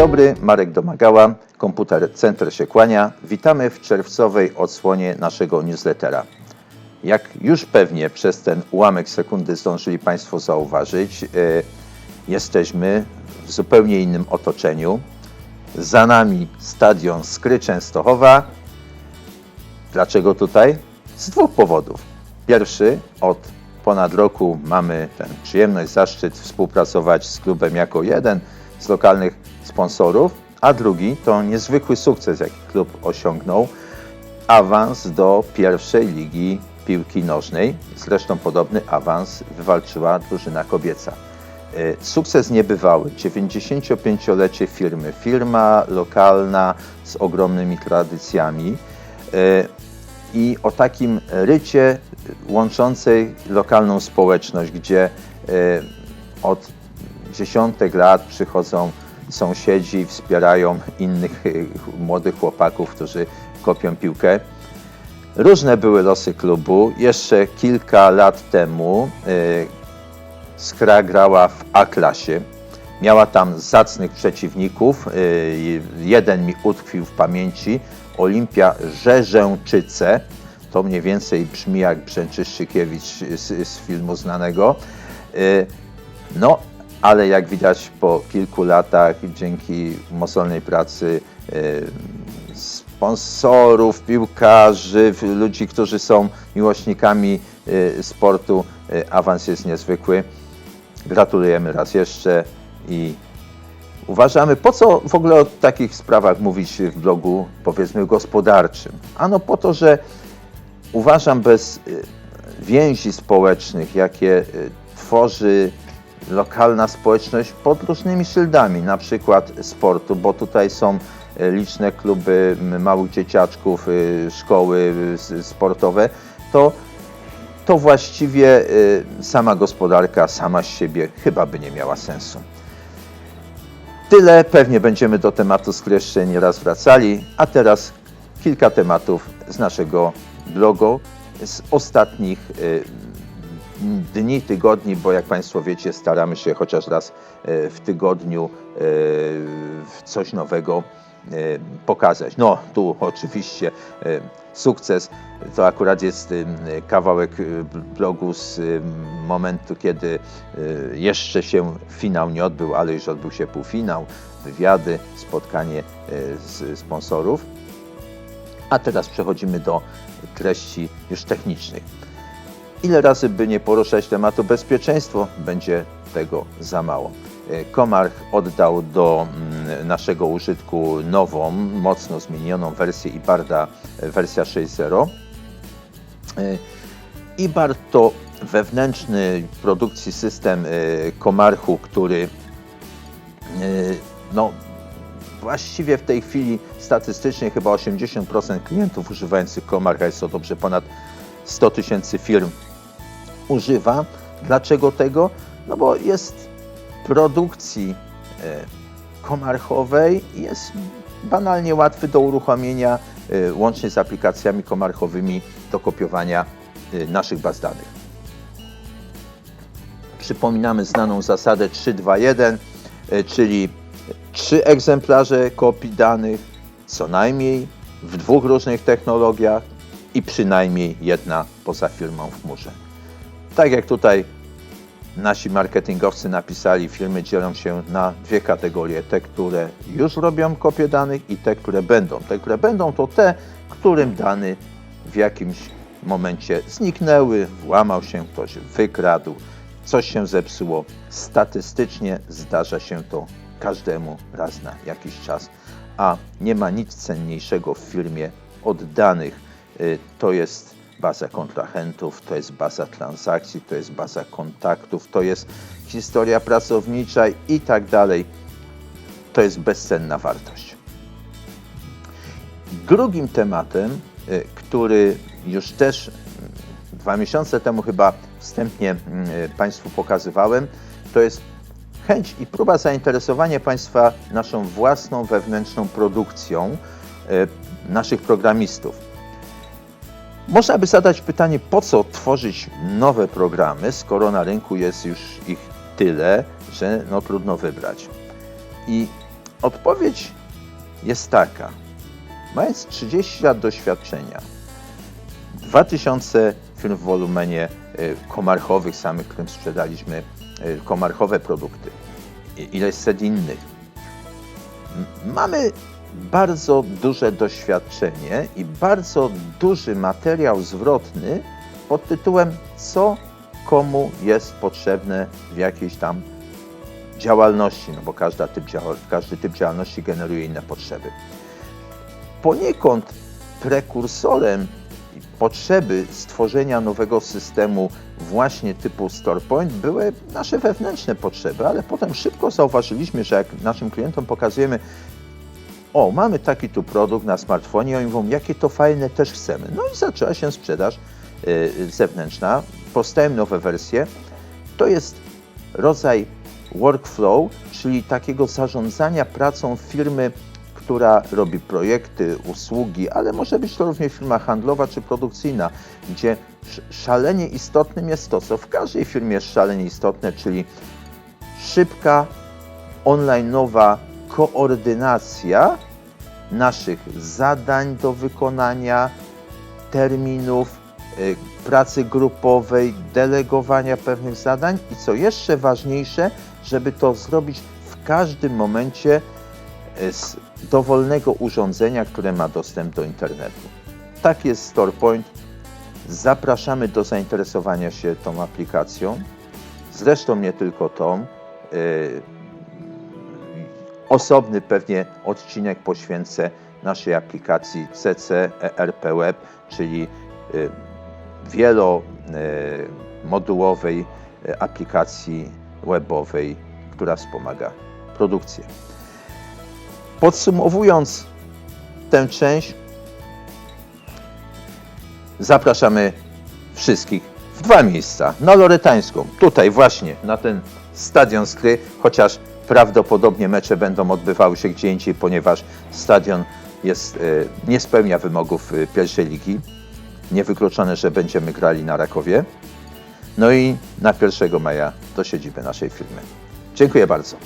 dobry, Marek Domagała, Komputer Center się kłania. Witamy w czerwcowej odsłonie naszego newslettera. Jak już pewnie przez ten ułamek sekundy zdążyli Państwo zauważyć, e, jesteśmy w zupełnie innym otoczeniu. Za nami stadion Skry Częstochowa. Dlaczego tutaj? Z dwóch powodów. Pierwszy, od ponad roku mamy tę przyjemność, zaszczyt współpracować z klubem jako jeden z lokalnych sponsorów, a drugi to niezwykły sukces, jaki klub osiągnął, awans do pierwszej ligi piłki nożnej. Zresztą podobny awans wywalczyła drużyna kobieca. E, Sukces niebywały. 95-lecie firmy. Firma lokalna z ogromnymi tradycjami. E, I o takim rycie łączącej lokalną społeczność, gdzie e, od dziesiątek lat przychodzą sąsiedzi, wspierają innych e, młodych chłopaków, którzy kopią piłkę. Różne były losy klubu. Jeszcze kilka lat temu e, Skra grała w A-klasie. Miała tam zacnych przeciwników. Y, Jeden mi utkwił w pamięci. Olimpia Rzeżęczyce. To mniej więcej brzmi jak Brzęczyszczykiewicz z, z filmu znanego. Y, No, ale jak widać po kilku latach, dzięki mozolnej pracy sponsorów, piłkarzy, ludzi, którzy są miłośnikami y, sportu, y, awans jest niezwykły. Gratulujemy raz jeszcze i uważamy, po co w ogóle o takich sprawach mówić w blogu, powiedzmy, gospodarczym? Ano po to, że uważam bez y, więzi społecznych, jakie tworzy lokalna społeczność pod różnymi szyldami, na przykład sportu, bo tutaj są y, liczne kluby małych dzieciaczków, y, szkoły s- sportowe, to to właściwie sama gospodarka, sama z siebie chyba by nie miała sensu. Tyle, pewnie będziemy do tematu skóry jeszcze nie raz wracali, a teraz kilka tematów z naszego blogu, z ostatnich dni, tygodni, bo jak Państwo wiecie, staramy się chociaż raz y, w tygodniu y, coś nowego y, pokazać. No, tu oczywiście sukces. To akurat jest kawałek blogu z momentu, kiedy jeszcze się finał nie odbył, ale już odbył się półfinał, wywiady, spotkanie z sponsorów. A teraz przechodzimy do treści już technicznych. Ile razy by nie poruszać tematu bezpieczeństwo, będzie tego za mało. E, Komarch oddał do mm, naszego użytku nową, mocno zmienioną wersję IBARDA, e, wersja 6.0. E, IBARD to wewnętrzny produkcji system Komarchu, który no, właściwie w tej chwili statystycznie chyba 80% klientów używających Komarcha, jest to dobrze ponad 100 tysięcy firm, używa. Dlaczego tego? No bo jest produkcji e, komarchowej, jest banalnie łatwy do uruchomienia, e, łącznie z aplikacjami komarchowymi do kopiowania e, naszych baz danych. Przypominamy znaną zasadę 321, e, czyli trzy egzemplarze kopii danych, co najmniej w dwóch różnych technologiach i przynajmniej jedna poza firmą w chmurze. Tak jak tutaj nasi marketingowcy napisali, firmy dzielą się na dwie kategorie. Te, które już robią kopię danych i te, które będą. Te, które będą, to te, którym dane w jakimś momencie zniknęły, włamał się ktoś, wykradł, coś się zepsuło. Statystycznie zdarza się to każdemu raz na jakiś czas, a nie ma nic cenniejszego w firmie od danych. Y, To jest baza kontrahentów, to jest baza transakcji, to jest baza kontaktów, to jest historia pracownicza i tak dalej. To jest bezcenna wartość. Drugim tematem, y, który już też mm, dwa miesiące temu chyba wstępnie y, Państwu pokazywałem, to jest chęć i próba zainteresowania Państwa naszą własną wewnętrzną produkcją y, naszych programistów. Można by zadać pytanie, po co tworzyć nowe programy, skoro na rynku jest już ich tyle, że no trudno wybrać. I Odpowiedź jest taka. Mając 30 lat doświadczenia, 2000 firm w wolumenie y, komarchowych samych, którym sprzedaliśmy y, komarchowe produkty, ileś set innych. Mamy bardzo duże doświadczenie i bardzo duży materiał zwrotny pod tytułem co komu jest potrzebne w jakiejś tam działalności, no bo każda typ każdy typ działalności generuje inne potrzeby. Poniekąd prekursorem potrzeby stworzenia nowego systemu właśnie typu StorePoint były nasze wewnętrzne potrzeby, ale potem szybko zauważyliśmy, że jak naszym klientom pokazujemy, o, mamy taki tu produkt na smartfonie, oni mówią, jakie to fajne, też chcemy. No i zaczęła się sprzedaż y, zewnętrzna, powstają nowe wersje. To jest rodzaj workflow, czyli takiego zarządzania pracą firmy, która robi projekty, usługi, ale może być to również firma handlowa czy produkcyjna, gdzie sz- szalenie istotnym jest to, co w każdej firmie jest szalenie istotne, czyli szybka, online'owa koordynacja naszych zadań do wykonania, terminów, y, pracy grupowej, delegowania pewnych zadań i co jeszcze ważniejsze, żeby to zrobić w każdym momencie y, z dowolnego urządzenia, które ma dostęp do internetu. Tak jest StorePoint. Zapraszamy do zainteresowania się tą aplikacją. Zresztą nie tylko tą. Osobny pewnie odcinek poświęcę naszej aplikacji CC ERP Web, czyli y, wielomodułowej y, aplikacji webowej, która wspomaga produkcję. Podsumowując tę część, zapraszamy wszystkich w dwa miejsca. Na Loretańską, tutaj właśnie, na ten stadion Skry, chociaż prawdopodobnie mecze będą odbywały się gdzie indziej, ponieważ stadion jest, e, nie spełnia wymogów e, pierwszej ligi. Niewykluczone, że będziemy grali na Rakowie. No i na 1 maja do siedziby naszej firmy. Dziękuję bardzo.